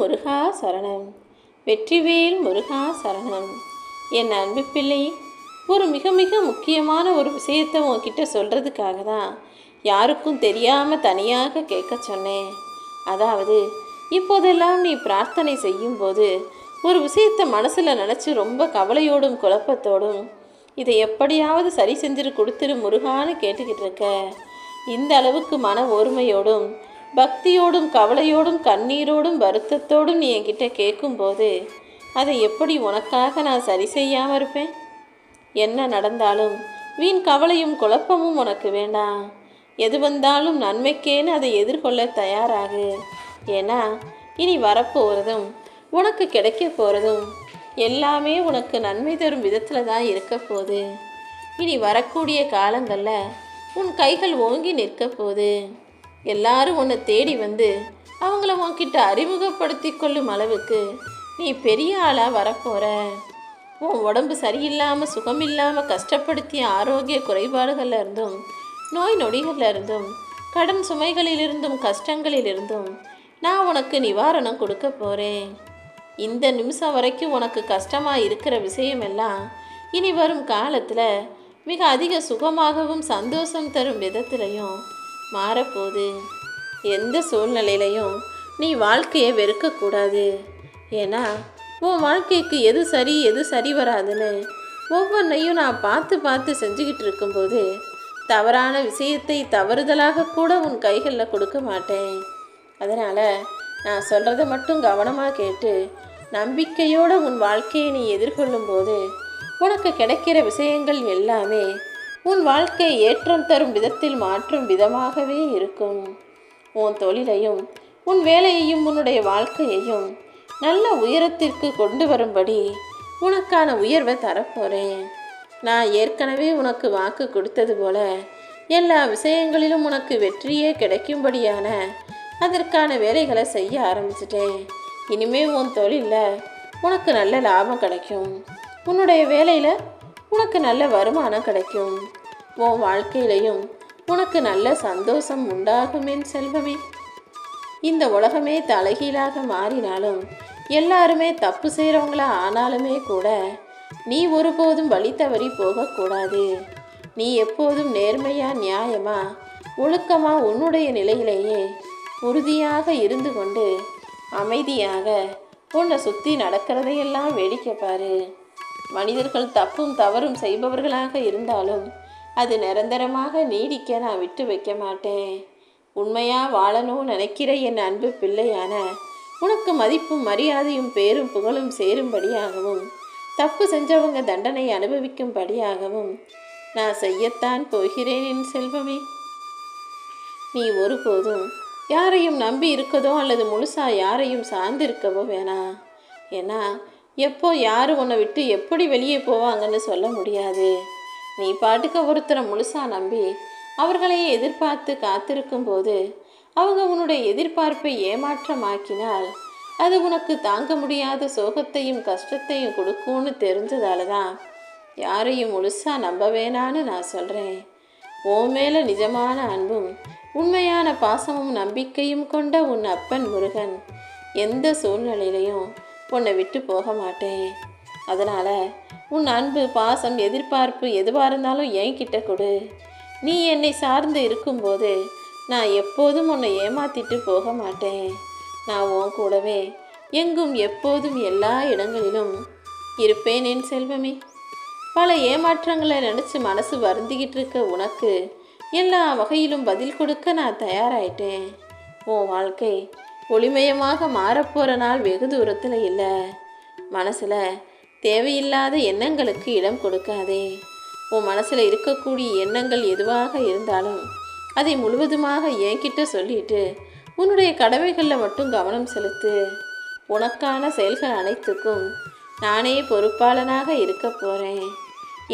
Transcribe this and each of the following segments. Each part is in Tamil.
முருகா சரணம். வெற்றிவேல் முருகா சரணம். என் அன்பு பிள்ளை ஒரு மிக மிக முக்கியமான ஒரு விஷயத்தை உங்ககிட்ட சொல்கிறதுக்காக தான் யாருக்கும் தெரியாமல் தனியாக கேட்க சொன்னேன். அதாவது இப்போதெல்லாம் நீ பிரார்த்தனை செய்யும்போது ஒரு விஷயத்தை மனசில் நினச்சி ரொம்ப கவலையோடும் குழப்பத்தோடும் இதை எப்படியாவது சரி செஞ்சிரு கொடுத்துரு முருகான்னு கேட்டுக்கிட்டு இருக்க. இந்த அளவுக்கு மன ஒருமையோடும் பக்தியோடும் கவலையோடும் கண்ணீரோடும் வருத்தத்தோடும் நீ என்கிட்ட கேட்கும்போது அதை எப்படி உனக்காக நான் சரி செய்யாமல் இருப்பேன்? என்ன நடந்தாலும் வீண் கவலையும் குழப்பமும் உனக்கு வேண்டாம். எது வந்தாலும் நன்மைக்கேன்னு அதை எதிர்கொள்ள தயாராகு. ஏன்னா இனி வரப்போகிறதும் உனக்கு கிடைக்க போகிறதும் எல்லாமே உனக்கு நன்மை தரும் விதத்தில் தான் இருக்க போகுது. இனி வரக்கூடிய காலங்களில் உன் கைகள் ஓங்கி நிற்க போகுது. எல்லாரும் உன்னை தேடி வந்து அவங்கள உன்கிட்ட அறிமுகப்படுத்தி கொள்ளும் அளவுக்கு நீ பெரிய ஆளாக வரப்போகிற உன் உடம்பு சரியில்லாமல் சுகமில்லாமல் கஷ்டப்படுத்திய ஆரோக்கிய குறைபாடுகளில் இருந்தும் நோய் நொடிகள்ல இருந்தும் கடன் சுமைகளிலிருந்தும் கஷ்டங்களிலிருந்தும் நான் உனக்கு நிவாரணம் கொடுக்க போகிறேன் இந்த நிமிஷம் வரைக்கும் உனக்கு கஷ்டமாக இருக்கிற விஷயமெல்லாம் இனி வரும் காலத்தில் மிக அதிக சுகமாகவும் சந்தோஷம் தரும் விதத்திலையும் மாறப்போகுது. எந்த சூழ்நிலையிலையும் நீ வாழ்க்கையை வெறுக்கக்கூடாது. ஏன்னா உன் வாழ்க்கைக்கு எது சரி எது சரி வராதுன்னு ஒவ்வொன்றையும் நான் பார்த்து பார்த்து செஞ்சுக்கிட்டு இருக்கும்போது தவறான விஷயத்தை தவறுதலாக கூட உன் கைகளில் கொடுக்க மாட்டேன். அதனால் நான் சொல்கிறத மட்டும் கவனமாக கேட்டு நம்பிக்கையோடு உன் வாழ்க்கையை நீ எதிர்கொள்ளும்போது உனக்கு கிடைக்கிற விஷயங்கள் எல்லாமே உன் வாழ்க்கை ஏற்றம் தரும் விதத்தில் மாற்றும் விதமாகவே இருக்கும். உன் தொழிலையும் உன் வேலையையும் உன்னுடைய வாழ்க்கையையும் நல்ல உயரத்திற்கு கொண்டு வரும்படி உனக்கான உயர்வை தரப்போகிறேன் நான் ஏற்கனவே உனக்கு வாக்கு கொடுத்தது போல எல்லா விஷயங்களிலும் உனக்கு வெற்றியே கிடைக்கும்படியான அதற்கான வேலைகளை செய்ய ஆரம்பிச்சிட்டேன். இனிமே உன் தொழிலில் உனக்கு நல்ல லாபம் கிடைக்கும். உன்னுடைய வேலையில் உனக்கு நல்ல வருமானம் கிடைக்கும். உன் வாழ்க்கையிலையும் உனக்கு நல்ல சந்தோஷம் உண்டாகும் என் செல்வமே. இந்த உலகமே தலைகீழாக மாறினாலும் எல்லாருமே தப்பு செய்கிறவங்களா ஆனாலுமே கூட நீ ஒருபோதும் வழி தவறி போகக்கூடாது. நீ எப்போதும் நேர்மையா நியாயமா ஒழுக்கமா உன்னுடைய நிலையிலேயே உறுதியாக இருந்து கொண்டு அமைதியாக உன்னை சுற்றி நடக்கிறதையெல்லாம் வேடிக்கை பாரு. மனிதர்கள் தப்பும் தவறும் செய்பவர்களாக இருந்தாலும் அது நிரந்தரமாக நீடிக்க நான் விட்டு வைக்க மாட்டேன். உண்மையா வாழணும் நினைக்கிற என் அன்பு பிள்ளையான உனக்கு மதிப்பும் மரியாதையும் பேரும் புகழும் சேரும்படியாகவும் தப்பு செஞ்சவங்க தண்டனை அனுபவிக்கும்படியாகவும் நான் செய்யத்தான் போகிறேன் என் செல்வமே. நீ ஒருபோதும் யாரையும் நம்பி இருக்கதோ அல்லது முழுசா யாரையும் சார்ந்திருக்கவோ வேணாம். ஏன்னா எப்போ யார் உன்னை விட்டு எப்படி வெளியே போவாங்கன்னு சொல்ல முடியாது. நீ பாட்டுக்க ஒருத்தரை முழுசாக நம்பி அவர்களையே எதிர்பார்த்து காத்திருக்கும் போது அவங்க உன்னுடைய எதிர்பார்ப்பை ஏமாற்றமாக்கினால் அது உனக்கு தாங்க முடியாத சோகத்தையும் கஷ்டத்தையும் கொடுக்கும்னு தெரிஞ்சதால தான் யாரையும் முழுசாக நம்ப வேணான்னு நான் சொல்கிறேன் உன் மேலே நிஜமான அன்பும் உண்மையான பாசமும் நம்பிக்கையும் கொண்ட உன் அப்பன் முருகன் எந்த சூழ்நிலையிலையும் உன்னை விட்டு போக மாட்டேன். அதனால் உன் அன்பு பாசம் எதிர்பார்ப்பு எதுவாக இருந்தாலும் என்கிட்ட கொடு. நீ என்னை சார்ந்து இருக்கும்போது நான் எப்போதும் உன்னை ஏமாத்திட்டு போக மாட்டேன். நான் உன் கூடவே எங்கும் எப்போதும் எல்லா இடங்களிலும் இருப்பேன் என் செல்வமே. பல ஏமாற்றங்களை நினச்சி மனசு வருந்திக்கிட்டு இருக்க உனக்கு எல்லா வகையிலும் பதில் கொடுக்க நான் தயாராயிட்டேன். உன் வாழ்க்கை ஒளிமயமாக மாறப்போகிற நாள் வெகு தூரத்தில் இல்லை. மனசில் தேவையில்லாத எண்ணங்களுக்கு இடம் கொடுக்காதே. உன் மனசில் இருக்கக்கூடிய எண்ணங்கள் எதுவாக இருந்தாலும் அதை முழுவதுமாக என்கிட்ட சொல்லிட்டு உன்னுடைய கடமைகளில் மட்டும் கவனம் செலுத்து. உனக்கான செயல்கள் அனைத்துக்கும் நானே பொறுப்பாளனாக இருக்க போகிறேன்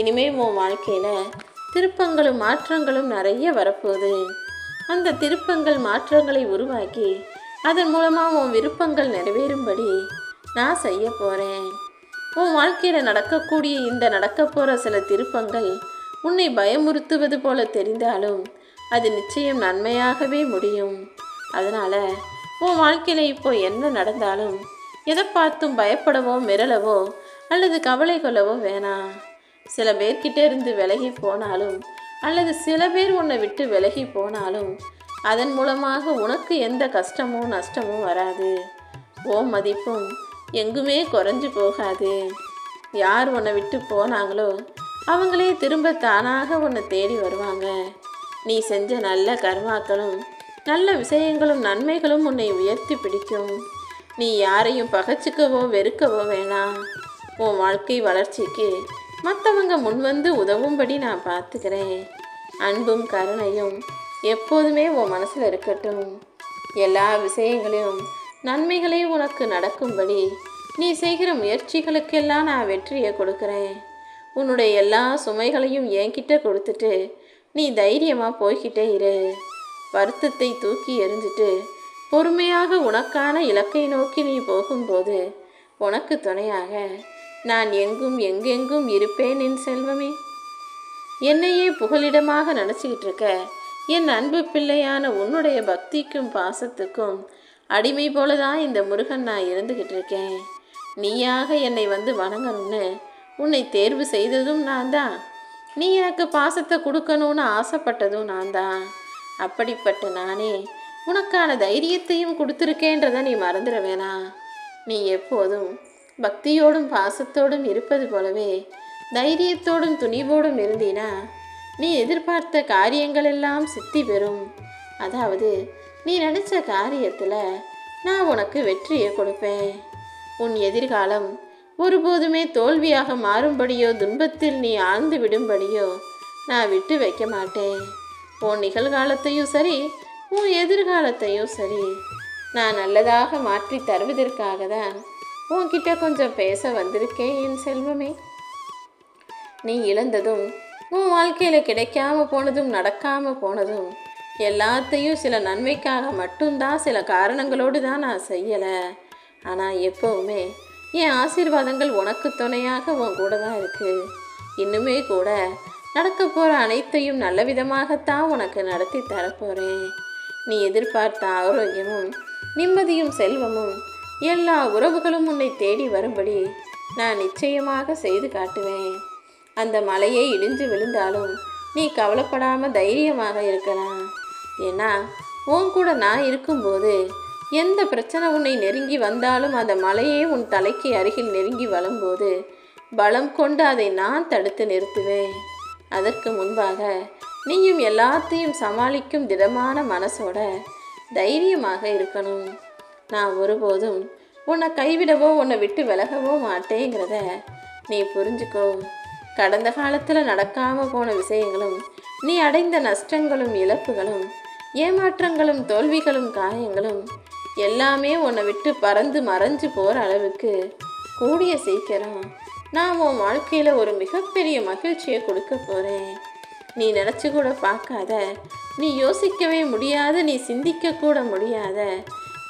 இனிமே உன் வாழ்க்கையில் திருப்பங்களும் மாற்றங்களும் நிறைய வரப்போகுது. அந்த திருப்பங்கள் மாற்றங்களை உருவாக்கி அதன் மூலமாக உன் விருப்பங்கள் நிறைவேறும்படி நான் செய்ய போகிறேன் உன் வாழ்க்கையில் நடக்கக்கூடிய இந்த நடக்க போகிற சில திருப்பங்கள் உன்னை பயமுறுத்துவது போல தெரிந்தாலும் அது நிச்சயம் நன்மையாகவே முடியும். அதனால் உன் வாழ்க்கையில் இப்போ என்ன நடந்தாலும் எதை பார்த்தும் பயப்படவோ மிரளவோ அல்லது கவலை கொள்ளவோ வேணாம். சில பேர்கிட்ட இருந்து விலகி போனாலும் அல்லது சில பேர் உன்னை விட்டு விலகி போனாலும் அதன் மூலமாக உனக்கு எந்த கஷ்டமும் நஷ்டமும் வராது. ஓ மதிப்பும் எங்குமே குறைஞ்சு போகாது. யார் உன்னை விட்டு போனாங்களோ அவங்களே திரும்ப தானாக உன்னை தேடி வருவாங்க. நீ செஞ்ச நல்ல கர்மாக்களும் நல்ல விஷயங்களும் நன்மைகளும் உன்னை உயர்த்தி பிடிக்கும். நீ யாரையும் பகைச்சிக்கவோ வெறுக்கவோ வேணாம். உன் வாழ்க்கை வளர்ச்சிக்கு மற்றவங்க முன்வந்து உதவும்படி நான் பார்த்துக்கிறேன். அன்பும் கருணையும் எப்போதுமே உன் மனசில் இருக்கட்டும். எல்லா விஷயங்களையும் நன்மைகளையும் உனக்கு நடக்கும்படி நீ செய்கிற முயற்சிகளுக்கெல்லாம் நான் வெற்றியை கொடுக்குறேன். உன்னுடைய எல்லா சுமைகளையும் என்கிட்ட கொடுத்துட்டு நீ தைரியமாக போய்கிட்டே இரு. வருத்தத்தை தூக்கி எறிஞ்சிட்டு பொறுமையாக உனக்கான இலக்கை நோக்கி நீ போகும்போது உனக்கு துணையாக நான் எங்கும் எங்கெங்கும் இருப்பேன் என் செல்வமே. என்னையே புகலிடமாக நினச்சிக்கிட்டு இருக்க என் அன்பு பிள்ளையான உன்னுடைய பக்திக்கும் பாசத்துக்கும் அடிமை போல தான் இந்த முருகன் நான் இருந்துக்கிட்டு இருக்கேன். நீயாக என்னை வந்து வணங்கணும்னு உன்னை தேர்வு செய்ததும் நான் தான். நீ எனக்கு பாசத்தை கொடுக்கணும்னு ஆசைப்பட்டதும் நான் தான். அப்படிப்பட்ட நானே உனக்கான தைரியத்தையும் கொடுத்துருக்கேன்றதை நீ மறந்துட வேணாம் நீ எப்போதும் பக்தியோடும் பாசத்தோடும் இருப்பது போலவே தைரியத்தோடும் துணிவோடும் இருந்தீனா நீ எதிர்பார்த்த காரியங்கள் எல்லாம் சித்தி பெறும். அதாவது நீ நினச்ச காரியத்தில் நான் உனக்கு வெற்றியை கொடுப்பேன். உன் எதிர்காலம் ஒருபோதுமே தோல்வியாக மாறும்படியோ துன்பத்தில் நீ ஆழ்ந்து விடும்படியோ நான் விட்டு வைக்க மாட்டேன். உன் நிகழ்காலத்தையும் சரி உன் எதிர்காலத்தையும் சரி நான் நல்லதாக மாற்றி தருவதற்காக தான் உன்கிட்ட கொஞ்சம் பேச வந்திருக்கேன் என் செல்வமே. நீ இழந்ததும் உன் வாழ்க்கையில் கிடைக்காம போனதும் நடக்காம போனதும் எல்லாத்தையும் சில நன்மைக்காக மட்டும்தான் சில காரணங்களோடு தான் நான் செய்யலை. ஆனால் எப்போவுமே என் ஆசீர்வாதங்கள் உனக்கு துணையாக உன் கூட தான் இருக்குது இன்னுமே கூட நடக்க போகிற அனைத்தையும் நல்ல விதமாகத்தான் உனக்கு நடத்தி தரப்போகிறேன் நீ எதிர்பார்த்த ஆரோக்கியமும் நிம்மதியும் செல்வமும் எல்லா உறவுகளும் உன்னை தேடி வரும்படி நான் நிச்சயமாக செய்து காட்டுவேன். அந்த மலையே இடிஞ்சு விழுந்தாலும் நீ கவலைப்படாமல் தைரியமாக இருக்கலாம் ஏன்னா உன் கூட நான் இருக்கும்போது எந்த பிரச்சனை உன்னை நெருங்கி வந்தாலும் அந்த மலையே உன் தலைக்கு அருகில் நெருங்கி வரும்போது பலம் கொண்டு அதை நான் தடுத்து நிறுத்துவேன். அதற்கு முன்பாக நீயும் எல்லாத்தையும் சமாளிக்கும் திடமான மனசோட தைரியமாக இருக்கணும். நான் ஒருபோதும் உன்னை கைவிடவோ உன்னை விட்டு விலகவோ மாட்டேங்கிறத நீ புரிஞ்சுக்கோ. கடந்த காலத்தில் நடக்காமல் போன விஷயங்களும் நீ அடைந்த நஷ்டங்களும் இழப்புகளும் ஏமாற்றங்களும் தோல்விகளும் காயங்களும் எல்லாமே உன்னை விட்டு பறந்து மறைஞ்சு போகிற அளவுக்கு கூடிய சீக்கிரம் நான் உன் வாழ்க்கையில் ஒரு மிகப்பெரிய மகிழ்ச்சியை கொடுக்க போகிறேன் நீ நினச்சி கூட பார்க்காத நீ யோசிக்கவே முடியாத நீ சிந்திக்க கூட முடியாத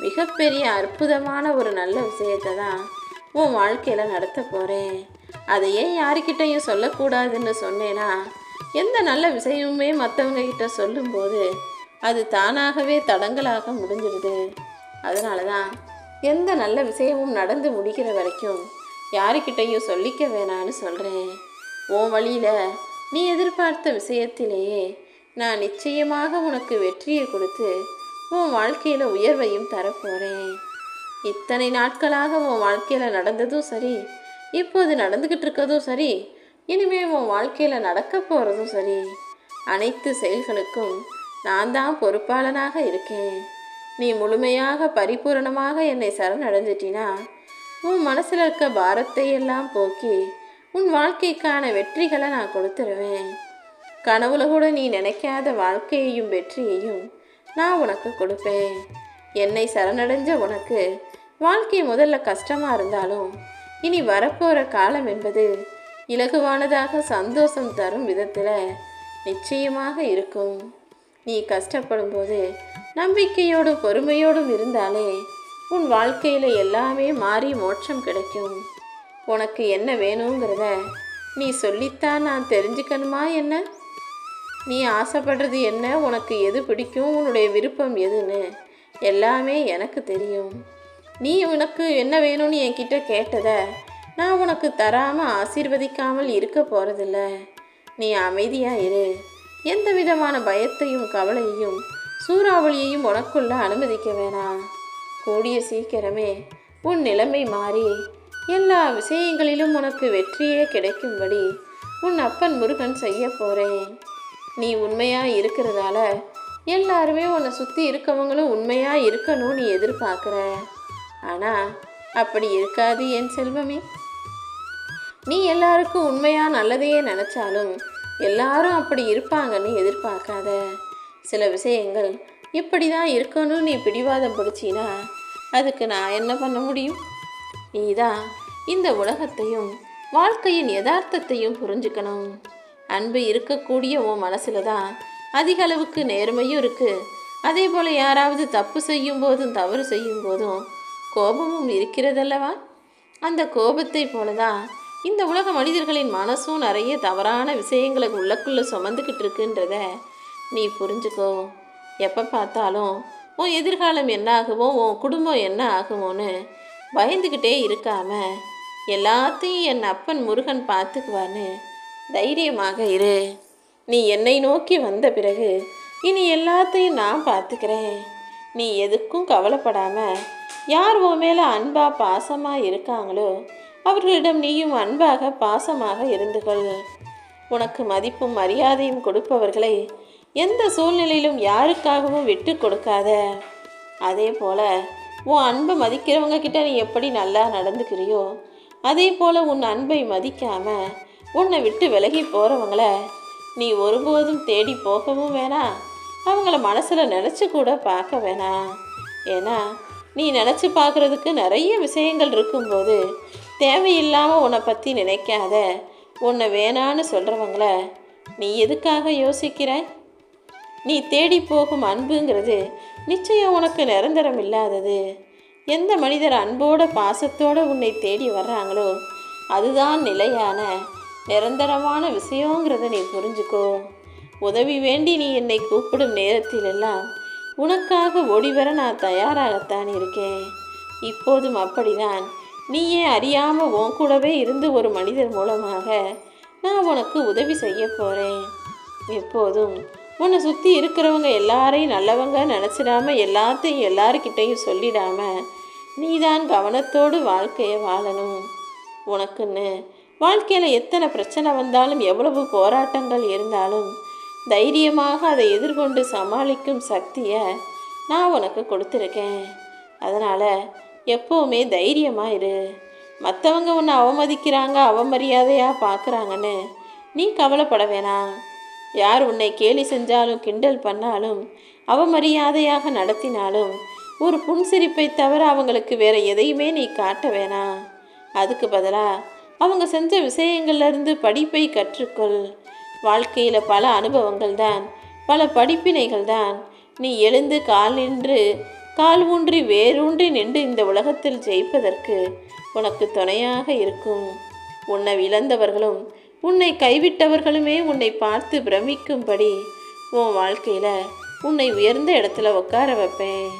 மிகப்பெரிய அற்புதமான ஒரு நல்ல விஷயத்தை தான் உன் வாழ்க்கையில் நடத்த போகிறேன் அதை ஏன் யாருக்கிட்டையும் சொல்லக்கூடாதுன்னு சொன்னேன்னா எந்த நல்ல விஷயமுமே மற்றவங்க கிட்ட சொல்லும்போது அது தானாகவே தடங்கலாக முடிஞ்சிடுது. அதனால தான் எந்த நல்ல விஷயமும் நடந்து முடிக்கிற வரைக்கும் யாருக்கிட்டையும் சொல்லிக்க வேணான்னு சொல்கிறேன் உன் வழியில் நீ எதிர்பார்த்த விஷயத்திலேயே நான் நிச்சயமாக உனக்கு வெற்றியை கொடுத்து உன் வாழ்க்கையில் உயர்வையும் தரப்போகிறேன் இத்தனை நாட்களாக உன் வாழ்க்கையில் நடந்ததும் சரி இப்போது நடந்துக்கிட்டு இருக்கதும் சரி இனிமே உன் வாழ்க்கையில் நடக்க போகிறதும் சரி. அனைத்து செயல்களுக்கும் நான் தான் பொறுப்பாளனாக இருக்கேன். நீ முழுமையாக பரிபூரணமாக என்னை சரணடைஞ்சிட்டினா உன் மனசில் இருக்க பாரத்தை எல்லாம் போக்கி உன் வாழ்க்கைக்கான வெற்றிகளை நான் கொடுத்துருவேன். கனவுல கூட நீ நினைக்காத வாழ்க்கையையும் வெற்றியையும் நான் உனக்கு கொடுப்பேன். என்னை சரணடைஞ்ச உனக்கு வாழ்க்கை முதல்ல கஷ்டமாக இருந்தாலும் இனி வரப்போகிற காலம் என்பது இலகுவானதாக சந்தோஷம் தரும் விதத்தில் நிச்சயமாக இருக்கும். நீ கஷ்டப்படும் போது நம்பிக்கையோடும் பொறுமையோடும் இருந்தாலே உன் வாழ்க்கையில் எல்லாமே மாறி மோட்சம் கிடைக்கும். உனக்கு என்ன வேணுங்கிறத நீ சொல்லித்தான் நான் தெரிஞ்சுக்கணுமா என்ன? நீ ஆசைப்படுறது என்ன? உனக்கு எது பிடிக்கும்? உன்னுடைய விருப்பம் எதுன்னு எல்லாமே எனக்கு தெரியும். நீ உனக்கு என்ன வேணும்னு என்கிட்ட கேட்டத? நான் உனக்கு தராமல் ஆசீர்வதிக்காமல் இருக்க போகிறதில்ல நீ அமைதியாக இரு. எந்த விதமான பயத்தையும் கவலையையும் சூறாவளியையும் உனக்குள்ள அனுமதிக்க வேணாம். கூடிய சீக்கிரமே உன் நிலைமை மாறி எல்லா விஷயங்களிலும் உனக்கு வெற்றியே கிடைக்கும்படி உன் அப்பன் முருகன் செய்ய போகிறேன் நீ உண்மையாக இருக்கிறதால எல்லாருமே உன்னை சுற்றி இருக்கவங்களும் உண்மையாக இருக்கணும்னு எதிர்பார்க்குற. ஆனால் அப்படி இருக்காது என் செல்வமே. நீ எல்லாருக்கும் உண்மையாக நல்லதையே நினச்சாலும் எல்லாரும் அப்படி இருப்பாங்கன்னு எதிர்பார்க்காத. சில விஷயங்கள் இப்படி தான் இருக்கணும்னு நீ பிடிவாதம் பிடிச்சினா அதுக்கு நான் என்ன பண்ண முடியும்? நீ தான் இந்த உலகத்தையும் வாழ்க்கையின் யதார்த்தத்தையும் புரிஞ்சுக்கணும். அன்பு இருக்கக்கூடிய உன் மனசில் தான் அதிக அளவுக்கு நேர்மையும் இருக்குது அதே போல் யாராவது தப்பு செய்யும் போதும் தவறு செய்யும் போதும் கோபமும் இருக்கிறதல்லவா? அந்த கோபத்தை போல தான் இந்த உலக மனிதர்களின் மனசும் நிறைய தவறான விஷயங்களை உள்ளக்குள்ளே சுமந்துக்கிட்டு இருக்குன்றத நீ புரிஞ்சுக்கோ. எப்போ பார்த்தாலும் உன் எதிர்காலம் என்ன ஆகுமோ உன் குடும்பம் என்ன ஆகுமோன்னு பயந்துக்கிட்டே இருக்காம எல்லாத்தையும் என் அப்பன் முருகன் பார்த்துக்குவான்னு தைரியமாக இரு. நீ என்னை நோக்கி வந்த பிறகு இனி எல்லாத்தையும் நான் பார்த்துக்கிறேன். நீ எதுக்கும் கவலைப்படாமல் யார் உன் மேலே அன்பாக பாசமாக இருக்காங்களோ அவர்களிடம் நீயும் அன்பாக பாசமாக இருந்து கொள் உனக்கு மதிப்பும் மரியாதையும் கொடுப்பவர்களை எந்த சூழ்நிலையிலும் யாருக்காகவும் விட்டு கொடுக்காத. அதே போல் உன் அன்பை மதிக்கிறவங்க கிட்ட நீ எப்படி நல்லா நடந்துக்கிறியோ அதே போல் உன் அன்பை மதிக்காம உன்னை விட்டு விலகி போகிறவங்கள நீ ஒருபோதும் தேடி போகவும் வேணாம். அவங்கள மனசில் நினச்சி கூட பார்க்க வேணாம். ஏன்னா நீ நினச்சி பார்க்குறதுக்கு நிறைய விஷயங்கள் இருக்கும்போது தேவையில்லாமல் உன்னை பற்றி நினைக்காத உன்னை வேணான்னு சொல்கிறவங்கள நீ எதுக்காக யோசிக்கிற நீ தேடி போகும் அன்புங்கிறது நிச்சயம் உனக்கு நிரந்தரம் இல்லாதது. எந்த மனிதர் அன்போட பாசத்தோடு உன்னை தேடி வர்றாங்களோ அதுதான் நிலையான நிரந்தரமான விஷயங்கிறத நீ புரிஞ்சுக்கோ. உதவி வேண்டி நீ என்னை கூப்பிடும் நேரத்திலெல்லாம் உனக்காக ஓடிவர நான் தயாராகத்தான் இருக்கேன். இப்போதும் அப்படிதான். நீயே அறியாமல் உன் கூடவே இருந்து ஒரு மனிதர் மூலமாக நான் உனக்கு உதவி செய்ய போகிறேன் எப்போதும் உன்னை சுற்றி இருக்கிறவங்க எல்லாரையும் நல்லவங்க நினச்சிடாம எல்லாத்தையும் எல்லாருக்கிட்டையும் சொல்லிடாம நீதான் கவனத்தோடு வாழ்க்கையை வாழணும். உனக்குன்னு வாழ்க்கையில் எத்தனை பிரச்சனை வந்தாலும் எவ்வளவு போராட்டங்கள் இருந்தாலும் தைரியமாக அதை எதிர்கொண்டு சமாளிக்கும் சக்தியை நான் உனக்கு கொடுத்துருக்கேன். அதனால் எப்போவுமே தைரியமாக இரு. மற்றவங்க உன்னை அவமதிக்கிறாங்க அவமரியாதையாக பார்க்குறாங்கன்னு நீ கவலைப்பட வேணாம். யார் உன்னை கேலி செஞ்சாலும் கிண்டல் பண்ணாலும் அவமரியாதையாக நடத்தினாலும் ஒரு புன்சிரிப்பை தவிர அவங்களுக்கு வேற எதையுமே நீ காட்ட வேணாம். அதுக்கு பதிலாக அவங்க செஞ்ச விஷயங்கள்லேருந்து படிப்பை கற்றுக்கொள். வாழ்க்கையில் பல அனுபவங்கள் தான் பல படிப்பினைகள் தான். நீ எழுந்து கால் நின்று கால் ஊன்றி வேரூன்றி நின்று இந்த உலகத்தில் ஜெயிப்பதற்கு உனக்கு துணையாக இருக்கும். உன்னை இழந்தவர்களும் உன்னை கைவிட்டவர்களுமே உன்னை பார்த்து பிரமிக்கும்படி உன் வாழ்க்கையில் உன்னை உயர்ந்த இடத்துல உட்கார வைப்பேன்.